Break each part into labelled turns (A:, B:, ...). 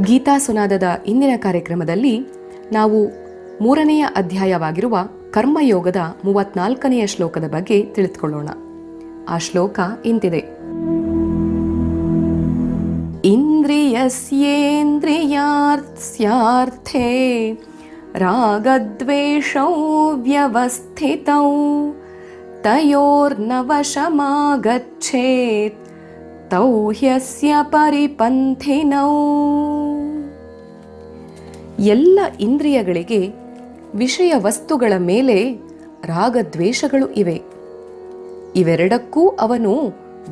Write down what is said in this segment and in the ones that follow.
A: ಗೀತಾ ಸುನಾದದ ಇಂದಿನ ಕಾರ್ಯಕ್ರಮದಲ್ಲಿ ನಾವು ಮೂರನೆಯ ಅಧ್ಯಾಯವಾಗಿರುವ ಕರ್ಮಯೋಗದ ಮೂವತ್ನಾಲ್ಕನೆಯ ಶ್ಲೋಕದ ಬಗ್ಗೆ ತಿಳಿದುಕೊಳ್ಳೋಣ. ಆ ಶ್ಲೋಕ ಇಂತಿದೆ. ಇಂದ್ರಿಯಸ್ಯೇಂದ್ರಿಯಾರ್ಥ್ಯಾರ್ಥೇ ರಾಗದ್ವೇಷೌ ವ್ಯವಸ್ಥಿತೌ ತಯೋರ್ನವಶಮಾಗಚ್ಚೇತ್ तौ ह्यस्य ಪರಿಪಂಥಿನೌ ಎಲ್ಲ ಇಂದ್ರಿಯಗಳಿಗೆ ವಿಷಯ ವಸ್ತುಗಳ ಮೇಲೆ ರಾಗದ್ವೇಷಗಳು ಇವೆ ಇವೆರಡಕ್ಕೂ ಅವನು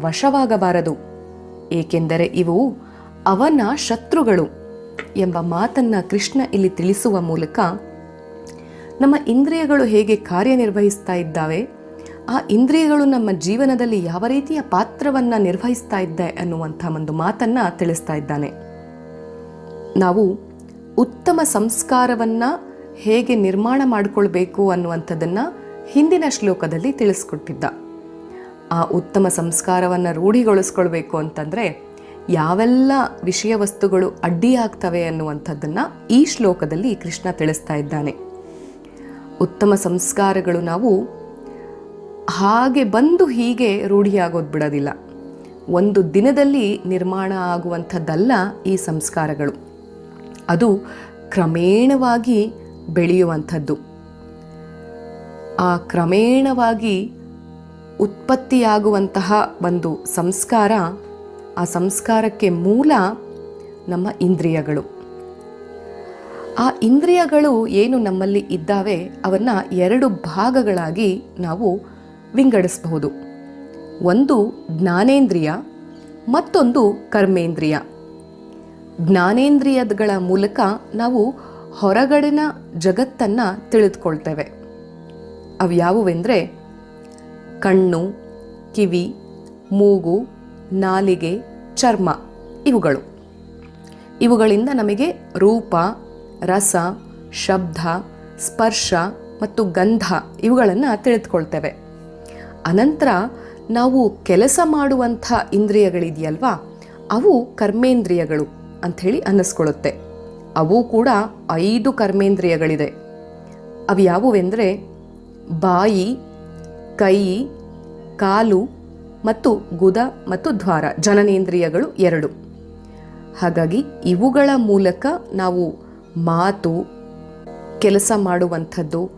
A: ವಶವಾಗಬಾರದು ಏಕೆಂದರೆ ಇವು ಅವನ ಶತ್ರುಗಳು ಎಂಬ ಮಾತನ್ನ ಕೃಷ್ಣ ಇಲ್ಲಿ ತಿಳಿಸುವ ಮೂಲಕ ನಮ್ಮ ಇಂದ್ರಿಯಗಳು ಹೇಗೆ ಕಾರ್ಯನಿರ್ವಹಿಸ್ತಾ ಇದ್ದಾವೆ ಆ ಇಂದ್ರಿಯಗಳು ನಮ್ಮ ಜೀವನದಲ್ಲಿ ಯಾವ ರೀತಿಯ ಪಾತ್ರವನ್ನ ನಿರ್ವಹಿಸ್ತಾ ಇದ್ದೆ ಅನ್ನುವಂಥ ಒಂದು ಮಾತನ್ನ ತಿಳಿಸ್ತಾ ಇದ್ದಾನೆ. ನಾವು ಉತ್ತಮ ಸಂಸ್ಕಾರವನ್ನ ಹೇಗೆ ನಿರ್ಮಾಣ ಮಾಡಿಕೊಳ್ಬೇಕು ಅನ್ನುವಂಥದ್ದನ್ನು ಹಿಂದಿನ ಶ್ಲೋಕದಲ್ಲಿ ತಿಳಿಸ್ಕೊಟ್ಟಿದ್ದ. ಆ ಉತ್ತಮ ಸಂಸ್ಕಾರವನ್ನು ರೂಢಿಗೊಳಿಸ್ಕೊಳ್ಬೇಕು ಅಂತಂದ್ರೆ ಯಾವೆಲ್ಲ ವಿಷಯ ವಸ್ತುಗಳು ಅಡ್ಡಿಯಾಗ್ತವೆ ಅನ್ನುವಂಥದ್ದನ್ನ ಈ ಶ್ಲೋಕದಲ್ಲಿ ಕೃಷ್ಣ ತಿಳಿಸ್ತಾ ಇದ್ದಾನೆ. ಉತ್ತಮ ಸಂಸ್ಕಾರಗಳು ನಾವು ಹಾಗೆ ಬಂದು ಹೀಗೆ ರೂಢಿಯಾಗೋದು ಬಿಡೋದಿಲ್ಲ. ಒಂದು ದಿನದಲ್ಲಿ ನಿರ್ಮಾಣ ಆಗುವಂಥದ್ದಲ್ಲ ಈ ಸಂಸ್ಕಾರಗಳು. ಅದು ಕ್ರಮೇಣವಾಗಿ ಬೆಳೆಯುವಂಥದ್ದು. ಆ ಕ್ರಮೇಣವಾಗಿ ಉತ್ಪತ್ತಿಯಾಗುವಂತಹ ಒಂದು ಸಂಸ್ಕಾರ, ಆ ಸಂಸ್ಕಾರಕ್ಕೆ ಮೂಲ ನಮ್ಮ ಇಂದ್ರಿಯಗಳು. ಆ ಇಂದ್ರಿಯಗಳು ಏನು ನಮ್ಮಲ್ಲಿ ಇದ್ದಾವೆ, ಅವನ್ನ ಎರಡು ಭಾಗಗಳಾಗಿ ನಾವು ವಿಂಗಡಿಸಬಹುದು. ಒಂದು ಜ್ಞಾನೇಂದ್ರಿಯ, ಮತ್ತೊಂದು ಕರ್ಮೇಂದ್ರಿಯ. ಜ್ಞಾನೇಂದ್ರಿಯಗಳ ಮೂಲಕ ನಾವು ಹೊರಗಡಿನ ಜಗತ್ತನ್ನು ತಿಳಿದುಕೊಳ್ತೇವೆ. ಅವು ಯಾವುವೆಂದರೆ, ಕಣ್ಣು, ಕಿವಿ, ಮೂಗು, ನಾಲಿಗೆ, ಚರ್ಮ, ಇವುಗಳು. ಇವುಗಳಿಂದ ನಮಗೆ ರೂಪ, ರಸ, ಶಬ್ದ, ಸ್ಪರ್ಶ ಮತ್ತು ಗಂಧ ಇವುಗಳನ್ನು ತಿಳಿದುಕೊಳ್ತೇವೆ. ಅನಂತರ ನಾವು ಕೆಲಸ ಮಾಡುವಂಥ ಇಂದ್ರಿಯಗಳಿದೆಯಲ್ವಾ? ಅವು ಕರ್ಮೇಂದ್ರಿಯಗಳು ಅಂಥೇಳಿ ಅನ್ನಿಸ್ಕೊಳ್ಳುತ್ತೆ. ಅವು ಕೂಡ ಐದು ಕರ್ಮೇಂದ್ರಿಯಗಳಿದೆ. ಅವು ಯಾವುವೆಂದರೆ ಬಾಯಿ, ಕೈ, ಕಾಲು ಮತ್ತು ಗುದ ಮತ್ತು ದ್ವಾರ, ಜನನೇಂದ್ರಿಯಗಳು ಎರಡು. ಹಾಗಾಗಿ ಇವುಗಳ ಮೂಲಕ ನಾವು ಮಾತು, ಕೆಲಸ ಮಾಡುವಂಥದ್ದು,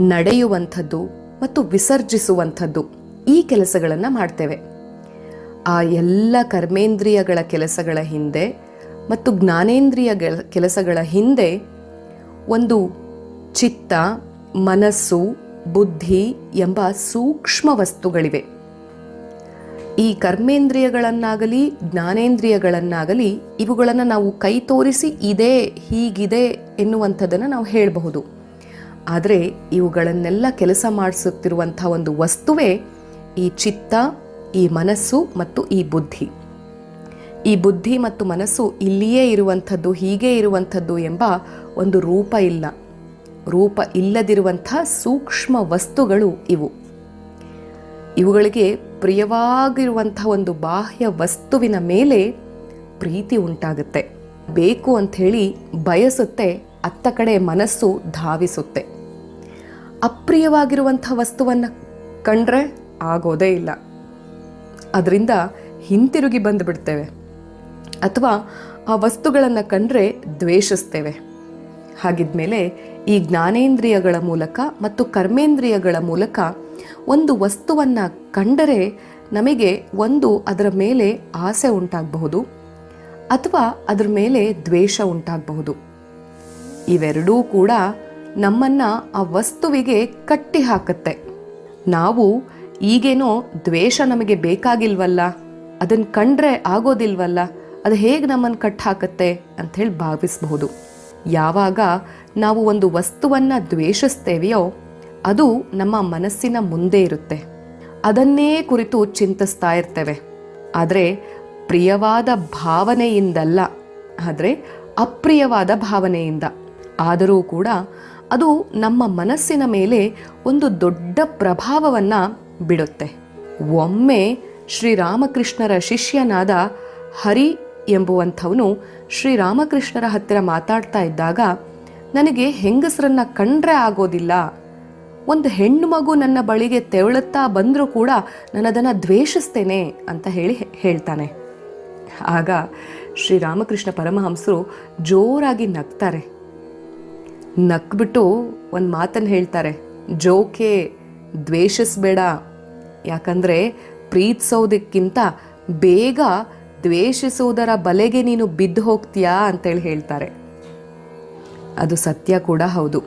A: ನಡೆಯುವಂಥದ್ದು ಮತ್ತು ವಿಸರ್ಜಿಸುವಂಥದ್ದು ಈ ಕೆಲಸಗಳನ್ನು ಮಾಡ್ತೇವೆ. ಆ ಎಲ್ಲ ಕರ್ಮೇಂದ್ರಿಯಗಳ ಕೆಲಸಗಳ ಹಿಂದೆ ಮತ್ತು ಜ್ಞಾನೇಂದ್ರಿಯ ಕೆಲಸಗಳ ಹಿಂದೆ ಒಂದು ಚಿತ್ತ, ಮನಸ್ಸು, ಬುದ್ಧಿ ಎಂಬ ಸೂಕ್ಷ್ಮ ವಸ್ತುಗಳಿವೆ. ಈ ಕರ್ಮೇಂದ್ರಿಯಗಳನ್ನಾಗಲಿ, ಜ್ಞಾನೇಂದ್ರಿಯಗಳನ್ನಾಗಲಿ ಇವುಗಳನ್ನು ನಾವು ಕೈ ತೋರಿಸಿ ಇದೆ ಹೀಗಿದೆ ಎನ್ನುವಂಥದ್ದನ್ನು ನಾವು ಹೇಳಬಹುದು. ಆದರೆ ಇವುಗಳನ್ನೆಲ್ಲ ಕೆಲಸ ಮಾಡಿಸುತ್ತಿರುವಂಥ ಒಂದು ವಸ್ತುವೇ ಈ ಚಿತ್ತ, ಈ ಮನಸ್ಸು ಮತ್ತು ಈ ಬುದ್ಧಿ. ಈ ಬುದ್ಧಿ ಮತ್ತು ಮನಸ್ಸು ಇಲ್ಲಿಯೇ ಇರುವಂಥದ್ದು, ಹೀಗೆ ಇರುವಂಥದ್ದು ಎಂಬ ಒಂದು ರೂಪ ಇಲ್ಲ. ರೂಪ ಇಲ್ಲದಿರುವಂಥ ಸೂಕ್ಷ್ಮ ವಸ್ತುಗಳು ಇವು. ಇವುಗಳಿಗೆ ಪ್ರಿಯವಾಗಿರುವಂಥ ಒಂದು ಬಾಹ್ಯ ವಸ್ತುವಿನ ಮೇಲೆ ಪ್ರೀತಿ ಉಂಟಾಗುತ್ತೆ. ಬೇಕು ಅಂಥೇಳಿ ಬಯಸುತ್ತೆ, ಅತ್ತ ಕಡೆ ಮನಸ್ಸು ಧಾವಿಸುತ್ತೆ. ಅಪ್ರಿಯವಾಗಿರುವಂಥ ವಸ್ತುವನ್ನು ಕಂಡ್ರೆ ಆಗೋದೇ ಇಲ್ಲ. ಅದರಿಂದ ಹಿಂತಿರುಗಿ ಬಂದುಬಿಡ್ತೇವೆ. ಅಥವಾ ಆ ವಸ್ತುಗಳನ್ನು ಕಂಡ್ರೆ ದ್ವೇಷಿಸ್ತೇವೆ. ಹಾಗಿದ್ಮೇಲೆ ಈ ಜ್ಞಾನೇಂದ್ರಿಯಗಳ ಮೂಲಕ ಮತ್ತು ಕರ್ಮೇಂದ್ರಿಯಗಳ ಮೂಲಕ ಒಂದು ವಸ್ತುವನ್ನು ಕಂಡರೆ ನಮಗೆ ಒಂದು ಅದರ ಮೇಲೆ ಆಸೆ ಉಂಟಾಗಬಹುದು, ಅಥವಾ ಅದರ ಮೇಲೆ ದ್ವೇಷ ಉಂಟಾಗಬಹುದು. ಇವೆರಡೂ ಕೂಡ ನಮ್ಮನ್ನ ಆ ವಸ್ತುವಿಗೆ ಕಟ್ಟಿ ಹಾಕುತ್ತೆ ನಾವು ಈಗೇನೋ ದ್ವೇಷ ನಮಗೆ ಬೇಕಾಗಿಲ್ವಲ್ಲ ಅದನ್ನು ಕಂಡ್ರೆ ಆಗೋದಿಲ್ವಲ್ಲ, ಅದು ಹೇಗೆ ನಮ್ಮನ್ನು ಕಟ್ಟಿ ಅಂತ ಅಂಥೇಳಿ ಭಾವಿಸಬಹುದು. ಯಾವಾಗ ನಾವು ಒಂದು ವಸ್ತುವನ್ನು ದ್ವೇಷಿಸ್ತೇವೆಯೋ, ಅದು ನಮ್ಮ ಮನಸ್ಸಿನ ಮುಂದೆ ಇರುತ್ತೆ. ಅದನ್ನೇ ಕುರಿತು ಚಿಂತಿಸ್ತಾ ಇರ್ತೇವೆ. ಆದರೆ ಪ್ರಿಯವಾದ ಭಾವನೆಯಿಂದಲ್ಲ, ಆದರೆ ಅಪ್ರಿಯವಾದ ಭಾವನೆಯಿಂದ. ಆದರೂ ಕೂಡ ಅದು ನಮ್ಮ ಮನಸ್ಸಿನ ಮೇಲೆ ಒಂದು ದೊಡ್ಡ ಪ್ರಭಾವವನ್ನು ಬಿಡುತ್ತೆ. ಒಮ್ಮೆ ಶ್ರೀರಾಮಕೃಷ್ಣರ ಶಿಷ್ಯನಾದ ಹರಿ ಎಂಬುವಂಥವನು ಶ್ರೀರಾಮಕೃಷ್ಣರ ಹತ್ತಿರ ಮಾತಾಡ್ತಾ ಇದ್ದಾಗ, ನನಗೆ ಹೆಂಗಸರನ್ನ ಕಂಡ್ರೆ ಆಗೋದಿಲ್ಲ. ಒಂದು ಹೆಣ್ಣು ಮಗು ನನ್ನ ಬಳಿಗೆ ತೆವಳುತ್ತಾ ಬಂದರೂ ಕೂಡ ನಾನು ಅದನ್ನು ದ್ವೇಷಿಸ್ತೇನೆ ಅಂತ ಹೇಳಿ ಹೇಳ್ತಾನೆ. ಆಗ ಶ್ರೀರಾಮಕೃಷ್ಣ ಪರಮಹಂಸರು ಜೋರಾಗಿ ನಗ್ತಾರೆ. ನಕ್ಬಿಟ್ಟು ಒಂದು ಮಾತನ್ನು ಹೇಳ್ತಾರೆ, ಜೋಕೆ ದ್ವೇಷಿಸ್ಬೇಡ. ಯಾಕಂದರೆ ಪ್ರೀತಿಸೋದಕ್ಕಿಂತ ಬೇಗ ದ್ವೇಷಿಸುವುದರ ಬಲೆಗೆ ನೀನು ಬಿದ್ದು ಹೋಗ್ತೀಯಾ? ಅಂತೇಳಿ ಹೇಳ್ತಾರೆ. ಅದು ಸತ್ಯ ಕೂಡ ಹೌದು.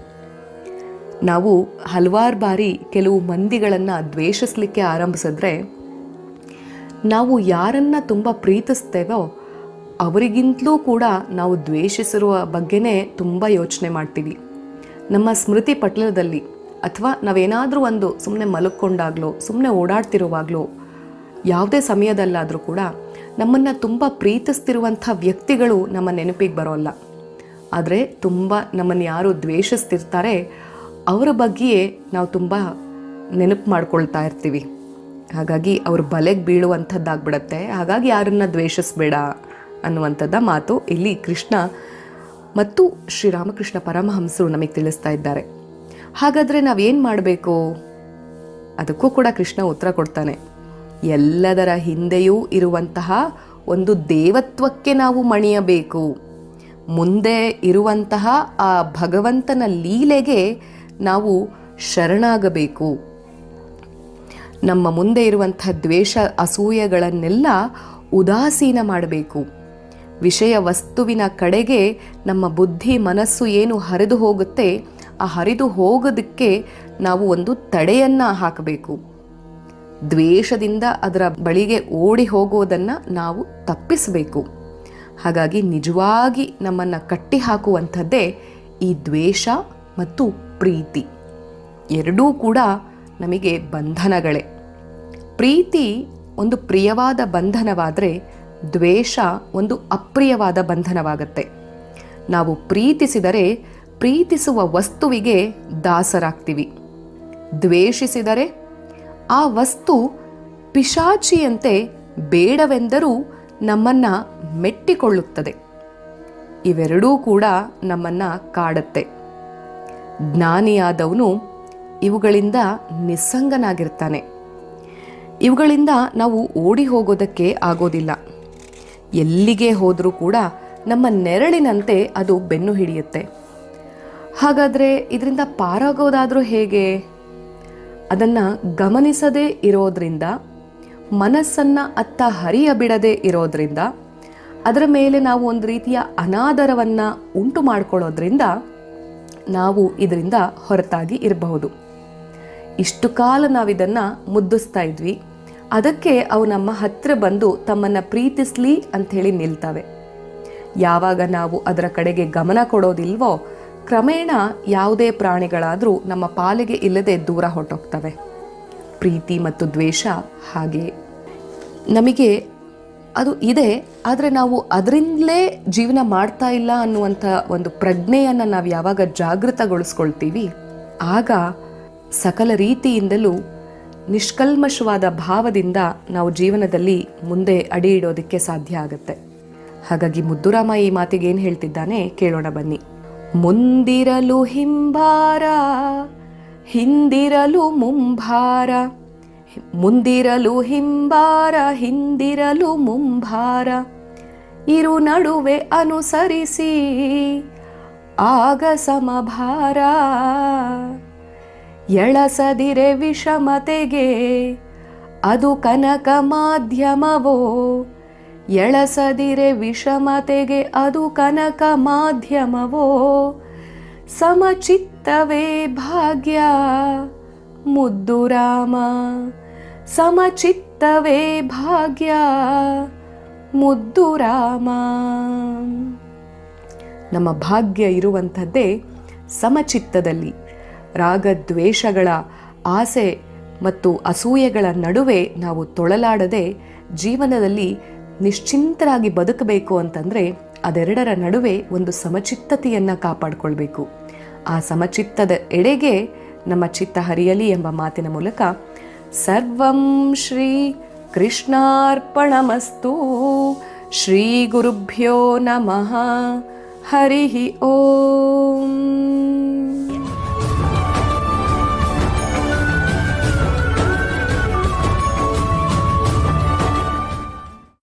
A: ನಾವು ಹಲವಾರು ಬಾರಿ ಕೆಲವು ಮಂದಿಗಳನ್ನು ದ್ವೇಷಿಸಲಿಕ್ಕೆ ಆರಂಭಿಸಿದ್ರೆ, ನಾವು ಯಾರನ್ನು ತುಂಬ ಪ್ರೀತಿಸ್ತೇವೋ ಅವರಿಗಿಂತಲೂ ಕೂಡ ನಾವು ದ್ವೇಷಿಸಿರುವ ಬಗ್ಗೆನೇ ತುಂಬ ಯೋಚನೆ ಮಾಡ್ತೀವಿ. ನಮ್ಮ ಸ್ಮೃತಿ ಪಟಲದಲ್ಲಿ ಅಥವಾ ನಾವೇನಾದರೂ ಒಂದು ಸುಮ್ಮನೆ ಮಲಕ್ಕೊಂಡಾಗ್ಲೋ ಸುಮ್ಮನೆ ಓಡಾಡ್ತಿರುವಾಗಲೋ, ಯಾವುದೇ ಸಮಯದಲ್ಲಾದರೂ ಕೂಡ ನಮ್ಮನ್ನು ತುಂಬ ಪ್ರೀತಿಸ್ತಿರುವಂಥ ವ್ಯಕ್ತಿಗಳು ನಮ್ಮ ನೆನಪಿಗೆ ಬರೋಲ್ಲ. ಆದರೆ ತುಂಬ ನಮ್ಮನ್ನು ಯಾರು ದ್ವೇಷಿಸ್ತಿರ್ತಾರೆ, ಅವರ ಬಗ್ಗೆಯೇ ನಾವು ತುಂಬ ನೆನಪು ಮಾಡ್ಕೊಳ್ತಾ ಇರ್ತೀವಿ. ಹಾಗಾಗಿ ಅವ್ರ ಬಲೆಗೆ ಬೀಳುವಂಥದ್ದಾಗ್ಬಿಡತ್ತೆ. ಹಾಗಾಗಿ ಯಾರನ್ನ ದ್ವೇಷಿಸಬೇಡ. ಅನ್ನುವಂಥದ್ದ ಮಾತು ಇಲ್ಲಿ ಕೃಷ್ಣ ಮತ್ತು ಶ್ರೀರಾಮಕೃಷ್ಣ ಪರಮಹಂಸರು ನಮಗೆ ತಿಳಿಸ್ತಾ ಇದ್ದಾರೆ. ಹಾಗಾದರೆ ನಾವೇನು ಮಾಡಬೇಕು? ಅದಕ್ಕೂ ಕೂಡ ಕೃಷ್ಣ ಉತ್ತರ ಕೊಡ್ತಾನೆ. ಎಲ್ಲದರ ಹಿಂದೆಯೂ ಇರುವಂತಹ ಒಂದು ದೇವತ್ವಕ್ಕೆ ನಾವು ಮಣಿಯಬೇಕು. ಮುಂದೆ ಇರುವಂತಹ ಆ ಭಗವಂತನ ಲೀಲೆಗೆ ನಾವು ಶರಣಾಗಬೇಕು. ನಮ್ಮ ಮುಂದೆ ಇರುವಂತಹ ದ್ವೇಷ, ಅಸೂಯೆಗಳನ್ನೆಲ್ಲ ಉದಾಸೀನ ಮಾಡಬೇಕು. ವಿಷಯ ವಸ್ತುವಿನ ಕಡೆಗೆ ನಮ್ಮ ಬುದ್ಧಿ ಮನಸ್ಸು ಏನು ಹರಿದು ಹೋಗುತ್ತೆ, ಆ ಹರಿದು ಹೋಗೋದಕ್ಕೆ ನಾವು ಒಂದು ತಡೆಯನ್ನು ಹಾಕಬೇಕು. ದ್ವೇಷದಿಂದ ಅದರ ಬಳಿಗೆ ಓಡಿ ಹೋಗೋದನ್ನು ನಾವು ತಪ್ಪಿಸಬೇಕು. ಹಾಗಾಗಿ ನಿಜವಾಗಿ ನಮ್ಮನ್ನು ಕಟ್ಟಿ ಹಾಕುವಂಥದ್ದೇ ಈ ದ್ವೇಷ ಮತ್ತು ಪ್ರೀತಿ. ಎರಡೂ ಕೂಡ ನಮಗೆ ಬಂಧನಗಳೇ. ಪ್ರೀತಿ ಒಂದು ಪ್ರಿಯವಾದ ಬಂಧನವಾದರೆ ದ್ವೇಷ ಒಂದು ಅಪ್ರಿಯವಾದ ಬಂಧನವಾಗತ್ತೆ. ನಾವು ಪ್ರೀತಿಸಿದರೆ ಪ್ರೀತಿಸುವ ವಸ್ತುವಿಗೆ ದಾಸರಾಗ್ತೀವಿ. ದ್ವೇಷಿಸಿದರೆ ಆ ವಸ್ತು ಪಿಶಾಚಿಯಂತೆ ಬೇಡವೆಂದರೂ ನಮ್ಮನ್ನ ಮೆಟ್ಟಿಕೊಳ್ಳುತ್ತದೆ. ಇವೆರಡೂ ಕೂಡ ನಮ್ಮನ್ನ ಕಾಡತ್ತೆ. ಜ್ಞಾನಿಯಾದವನು ಇವುಗಳಿಂದ ನಿಸ್ಸಂಗನಾಗಿರ್ತಾನೆ. ಇವುಗಳಿಂದ ನಾವು ಓಡಿ ಹೋಗೋದಕ್ಕೆ ಆಗೋದಿಲ್ಲ. ಎಲ್ಲಿಗೆ ಹೋದರೂ ಕೂಡ ನಮ್ಮ ನೆರಳಿನಂತೆ ಅದು ಬೆನ್ನು ಹಿಡಿಯುತ್ತೆ. ಹಾಗಾದರೆ ಇದರಿಂದ ಪಾರಾಗೋದಾದರೂ ಹೇಗೆ? ಅದನ್ನು ಗಮನಿಸದೇ ಇರೋದ್ರಿಂದ, ಮನಸ್ಸನ್ನು ಅತ್ತ ಹರಿಯ ಬಿಡದೆ ಇರೋದ್ರಿಂದ, ಅದರ ಮೇಲೆ ನಾವು ಒಂದು ರೀತಿಯ ಅನಾದರವನ್ನು ಉಂಟು ಮಾಡಿಕೊಳ್ಳೋದ್ರಿಂದ ನಾವು ಇದರಿಂದ ಹೊರತಾಗಿ ಇರಬಹುದು. ಇಷ್ಟು ಕಾಲ ನಾವಿದನ್ನು ಮುದ್ದಿಸ್ತಾ ಇದ್ವಿ. ಅದಕ್ಕೆ ಅವು ನಮ್ಮ ಹತ್ತಿರ ಬಂದು ತಮ್ಮನ್ನು ಪ್ರೀತಿಸ್ಲಿ ಅಂಥೇಳಿ ನಿಲ್ತವೆ. ಯಾವಾಗ ನಾವು ಅದರ ಕಡೆಗೆ ಗಮನ ಕೊಡೋದಿಲ್ವೋ, ಕ್ರಮೇಣ ಯಾವುದೇ ಪ್ರಾಣಿಗಳಾದರೂ ನಮ್ಮ ಪಾಲಿಗೆ ಇಲ್ಲದೆ ದೂರ ಹೊರಟೋಗ್ತವೆ. ಪ್ರೀತಿ ಮತ್ತು ದ್ವೇಷ ಹಾಗೆ. ನಮಗೆ ಅದು ಇದೆ, ಆದರೆ ನಾವು ಅದರಿಂದಲೇ ಜೀವನ ಮಾಡ್ತಾ ಇಲ್ಲ ಅನ್ನುವಂಥ ಒಂದು ಪ್ರಜ್ಞೆಯನ್ನು ನಾವು ಯಾವಾಗ ಜಾಗೃತಗೊಳಿಸ್ಕೊಳ್ತೀವಿ, ಆಗ ಸಕಲ ರೀತಿಯಿಂದಲೂ ನಿಷ್ಕಲ್ಮಶವಾದ ಭಾವದಿಂದ ನಾವು ಜೀವನದಲ್ಲಿ ಮುಂದೆ ಅಡಿ ಇಡೋದಕ್ಕೆ ಸಾಧ್ಯ ಆಗುತ್ತೆ. ಹಾಗಾಗಿ ಮುದ್ದುರಾಮ ಈ ಮಾತಿಗೆ ಏನು ಹೇಳ್ತಿದ್ದಾನೆ ಕೇಳೋಣ ಬನ್ನಿ. ಮುಂದಿರಲು ಹಿಂಬಾರ ಹಿಂದಿರಲು ಮುಂಭಾರ, ಮುಂದಿರಲು ಹಿಂಬಾರ ಹಿಂದಿರಲು ಮುಂಭಾರ, ಇರು ನಡುವೆ ಅನುಸರಿಸಿ, ಆಗ ಸಮಭಾರ. ಎಳಸದಿರೆ ವಿಷಮತೆಗೆ. ಅದು ಕನಕ ಮಾಧ್ಯಮವೋ? ಎಳಸದಿರೆ ವಿಷಮತೆಗೆ ಅದು ಕನಕ ಮಾಧ್ಯಮವೋ? ಸಮಚಿತ್ತವೇ ಭಾಗ್ಯ, ಮುದ್ದು ರಾಮ. ಸಮಚಿತ್ತವೇ ಭಾಗ್ಯ, ಮುದ್ದು ರಾಮ. ನಮ್ಮ ಭಾಗ್ಯ ಇರುವಂಥದ್ದೇ ಸಮಚಿತ್ತದಲ್ಲಿ. ರಾಗದ್ವೇಷಗಳ ಆಸೆ ಮತ್ತು ಅಸೂಯೆಗಳ ನಡುವೆ ನಾವು ತೊಳಲಾಡದೆ ಜೀವನದಲ್ಲಿ ನಿಶ್ಚಿಂತರಾಗಿ ಬದುಕಬೇಕು ಅಂತಂದರೆ ಅದೆರಡರ ನಡುವೆ ಒಂದು ಸಮಚಿತ್ತತೆಯನ್ನು ಕಾಪಾಡಿಕೊಳ್ಬೇಕು. ಆ ಸಮಚಿತ್ತದ ಎಡೆಗೆ ನಮ್ಮ ಚಿತ್ತ ಹರಿಯಲಿ ಎಂಬ ಮಾತಿನ ಮೂಲಕ ಸರ್ವಂ ಶ್ರೀ ಕೃಷ್ಣಾರ್ಪಣಮಸ್ತು. ಶ್ರೀ ಗುರುಭ್ಯೋ ನಮಃ. ಹರಿ ಓಂ.